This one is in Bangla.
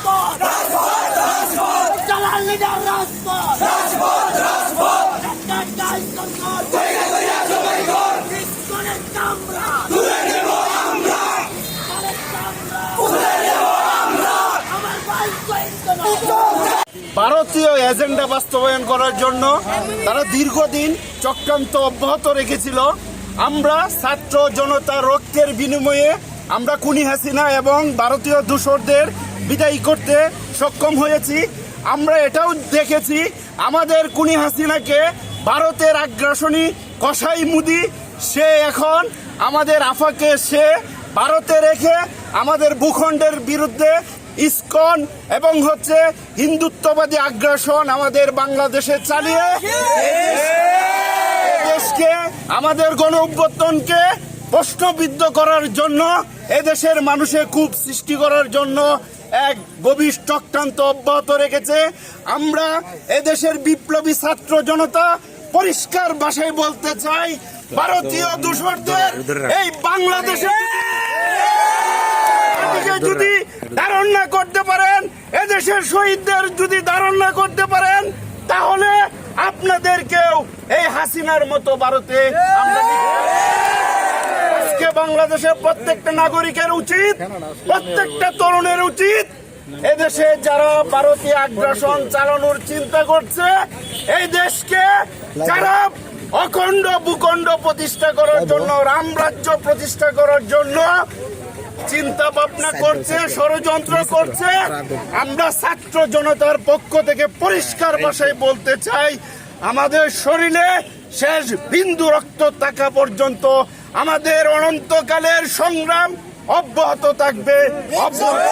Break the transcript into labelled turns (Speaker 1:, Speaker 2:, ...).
Speaker 1: রাজপথ লিডার রাজপথ। ইসকনের চামড়া। আমার। ভাই কয়েকজন
Speaker 2: ভারতীয় এজেন্ডা বাস্তবায়ন করার জন্য তারা দীর্ঘদিন চক্রান্ত অব্যাহত রেখেছিল। আমরা ছাত্র জনতা রক্তের বিনিময়ে আমরা কুনি হাসিনা এবং ভারতীয় দূষরদের বিদায়ী করতে সক্ষম হয়েছি। আমরা এটাও দেখেছি, আমাদের কুনি হাসিনাকে ভারতের আগ্রাসনী কসাই মুদি, সে এখন আমাদের আফাকে সে ভারতে রেখে আমাদের ভূখণ্ডের বিরুদ্ধে ইস্কন এবং হচ্ছে হিন্দুত্ববাদী আগ্রাসন আমাদের বাংলাদেশে চালিয়ে দেশকে, আমাদের গণ অভ্যর্থনকে প্রশ্নবিদ্ধ করার জন্য, এদেশের মানুষে খুব সৃষ্টি করার জন্য এক গভীর চক্রান্ত অব্যাহত রেখেছে। আমরা এদেশের বিপ্লবী ছাত্র জনতা পরিষ্কার ভাষায় বলতে চাই, ভারতীয় দূষরদের এই বাংলাদেশে। যদি ধারণ না করতে পারেন, এদেশের শহীদদের যদি ধারণ না করতে পারেন, তাহলে আপনাদেরকেও এই হাসিনার মতো ভারতে আমরা বাংলাদেশের প্রত্যেকটা নাগরিকের উচিত, প্রত্যেকটা তরুণের উচিত এদেশে যারা ভারতীয় আগ্রাসন চালানোর চিন্তা করছে, এই দেশকে যারা অখণ্ড ভূখণ্ড প্রতিষ্ঠা করার জন্য রামরাজ্য প্রতিষ্ঠা করার জন্য চিন্তা ভাবনা করছে, ষড়যন্ত্র করছে, আমরা ছাত্র জনতার পক্ষ থেকে পরিষ্কার ভাষায় বলতে চাই, আমাদের শরীরে শেষ বিন্দু রক্ত থাকা পর্যন্ত আমাদের অনন্তকালের সংগ্রাম অব্যাহত থাকবে অব্যাহত